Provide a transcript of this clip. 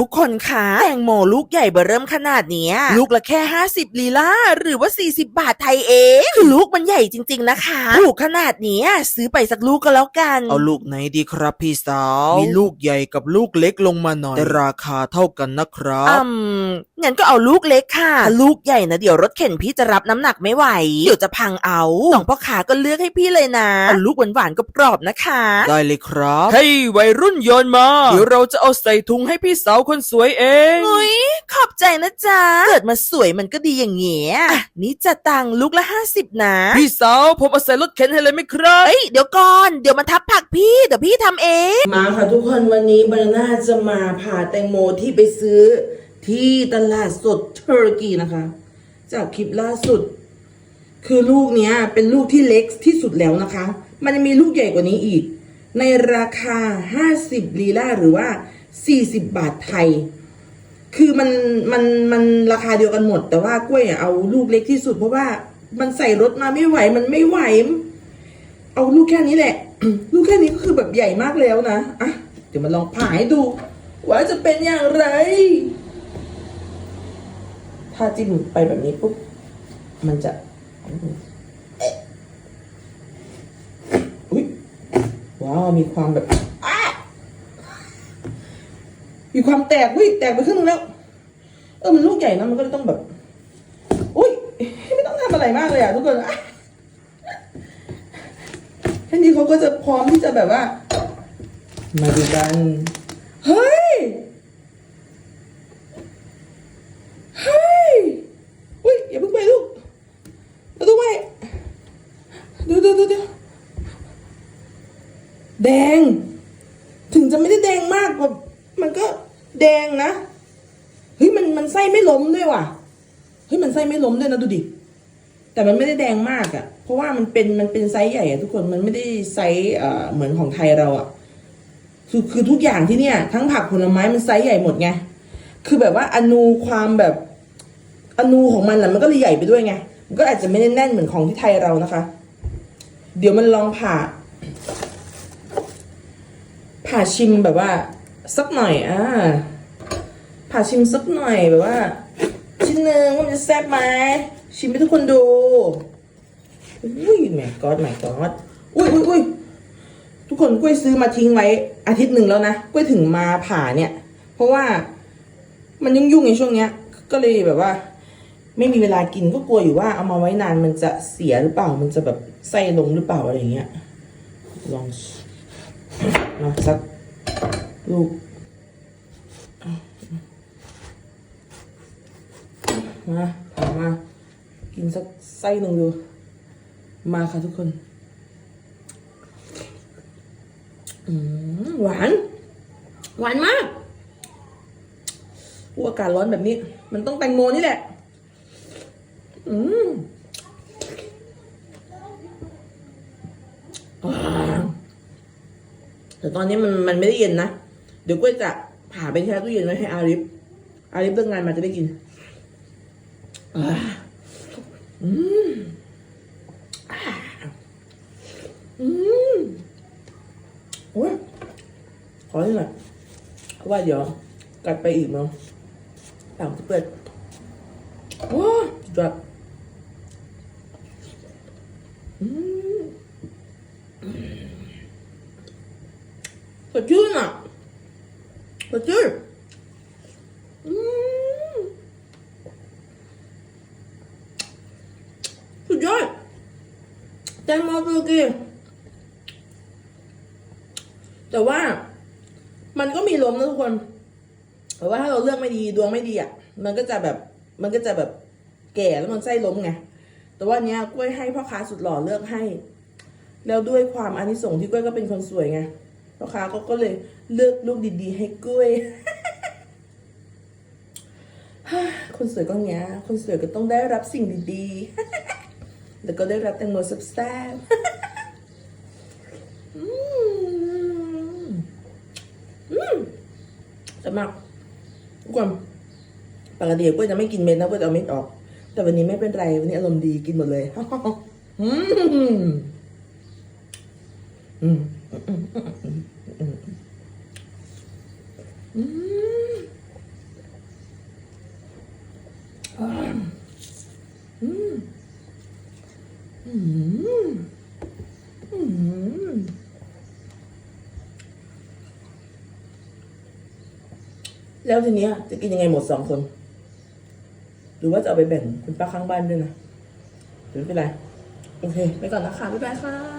ทุกคนคะแตงโมลูกใหญ่เบอเริ่มขนาดเนี้ย ลูกละแค่ 50 ลีลาหรือว่า 40 บาทไทยเองคือลูกมันใหญ่จริง ๆ นะคะถูกขนาดเนี้ยซื้อไปสักลูกก็แล้วกัน เอาลูกไหนดีครับพี่สาว มีลูกใหญ่กับลูกเล็กลงมาหน่อยแต่ราคาเท่ากันนะครับอืมงั้นก็เอาลูกเล็กค่ะถ้าลูกใหญ่นะเดี๋ยวรถเข็นพี่จะรับน้ำหนักไม่ไหวเดี๋ยวจะพังเอาสองพ่อขาก็เลือกให้พี่เลยนะเอาลูกหวานๆกรอบๆนะคะ ได้เลยครับเฮ้ยวัยรุ่นโยนมาเดี๋ยวเราจะเอาใส่ถุงให้พี่สาวคนสวยเองอุ้ยขอบใจนะจ๊ะ เกิดมาสวยมันก็ดีอย่างเงี้ยอะนี่จะตังค์ลูกละห้าสิบนะ พี่สาวผมเอาใส่รถเข็นให้เลยไหมครับเฮ้ยเดี๋ยวก่อนเดี๋ยวมันทับผักพี่เดี๋ยวพี่ทำเอง มาค่ะทุกคนวันนี้บานาน่าจะมาพาแตงโมที่ไปซื้อที่ตลาดสดเทอร์กีนะคะ จากคลิปล่าสุด คือลูกเนี้ยเป็นลูกที่เล็กที่สุดแล้วนะคะ มันจะมีลูกใหญ่กว่านี้อีก ในราคา 50ลีลาหรือว่า 40 บาทไทย คือมันมันมันราคาเดียวกันหมด แต่ว่ากล้วยอะเอาลูกเล็กที่สุดเพราะว่ามันใส่รถมาไม่ไหวมันไม่ไหว เอาลูกแค่นี้แหละ ลูกแค่นี้ก็คือแบบใหญ่มากแล้วนะอะเดี๋ยวมาลองผ่าให้ดู ว่าจะเป็นอย่างไร ถ้าจิ้มไปแบบนี้ปุ๊บมันจะเอ๊ะอุ๊ยว้าวมีความแบบ มีความแตกอุ้ยแตกไปครึ่งนึงแล้ว เออมันลูกใหญ่นะมันก็เลยต้องแบบ อุ้ยไม่ต้องทำอะไรมากเลยอะทุกคนอะแค่นี้เขาก็จะพร้อมที่จะแบบว่า มาดูกันเฮ้ยเฮ้ยอุ้ยอย่าเพิ่งไปลูกเราต้องไปดูดูดูดูแดง ถึงจะไม่ได้แดงมากแบบ มันก็แดงนะเฮ้ยมันมันไส้ไม่ล้มด้วยว่ะเฮ้ยมันไส้ไม่ล้มด้วยนะดูดิแต่มันไม่ได้แดงมากอะ่ะ เพราะว่ามันเป็นมันเป็นไซส์ใหญ่อะ่ะทุกคนมันไม่ได้ไซส์เอ่อเหมือนของไทยเราอะ่ะคือคือทุกอย่างที่เนี่ย ทั้งผักผลไม้มันไซส์ใหญ่หมดไงคือแบบว่าอนูความแบบอนูของมันอะมันก็เลยใหญ่ไปด้วยไงมันก็อาจจะไม่ได้แน่นเหมือนของที่ไทยเรานะคะ เดี๋ยวมันลองผ่าผ่าชิมแบบว่า สักหน่อยอ่าผ่าชิมสักหน่อยแบบว่า ชิ้นหนึ่งว่ามันจะแซ่บไหมชิมให้ทุกคนดูอุ้ยแหมกอดแหมกอดอุ้ยอุ้ยอุ้ยทุกคนกล้วยซื้อมาทิ้งไว้อาทิตย์หนึ่งแล้วนะกล้วยถึงมาผ่าเนี่ย เพราะว่ามันยุ่งยุ่งในช่วงเนี้ย ก็เลยแบบว่า ไม่มีเวลากินก็กลัวอยู่ว่าเอามาไว้นานมันจะเสียหรือเปล่า มันจะแบบไส้ลงหรือเปล่าอะไรเงี้ยลองมาสัก ลูกมาถามมา กินสักไส้หนึ่งดู มาค่ะทุกคน หวาน หวานมากอู้อากาศร้อนแบบนี้ มันต้องแตงโมนี่แหละ อืมแต่ตอนนี้มันมันไม่ได้เย็นนะ เดี๋ยวก็จะผ่าไปแช่ตู้เย็นไว้ให้อาริฟอาริฟเลิกงงานมาจะได้กินอืมอ่าอืมโอ้ยขอห้หน่อยว่าเดี๋ยวกัดไปอีกมั้งปากจะเปิดโอ้ยจับอืมสดชื่นอะ สดชื่นอืมสุดยอดแตงโมตุรกีแต่ว่ามันก็มีลมนะทุกคน แต่ว่าถ้าเราเลือกไม่ดีดวงไม่ดีอะ มันก็จะแบบ มันก็จะแบบแก่แล้วมันไส้ล้มไง แต่ว่าเนี้ยกล้วยให้พ่อค้าสุดหล่อเลือกให้ แล้วด้วยความอานิสงส์ที่กล้วยก็เป็นคนสวยไง พ่อค้าก็ก็เลยเลือกลูกดีๆ ให้กล้วยคนสวยก็เงี้ยคนสวยก็ต้องได้รับสิ่งดีๆ แล้วก็ได้รับแตงโมซับแซ่บๆอืมอืมจะมากทุกคนปกติกล้วยจะไม่กินเม็ดนะกล้วยจะเอาเม็ดออก แต่วันนี้ไม่เป็นไร วันนี้อารมณ์ดีกินหมดเลยอืมอืมอืมอืมอืมอืมอืมอืม แล้วทีเนี้ยจะกินยังไงหมดสองคน หรือว่าจะเอาไปแบ่งคุณป้าข้างบ้านด้วยนะหรือไม่เป็นไร โอเค ไปก่อนนะคะ บ๊ายบายค่ะ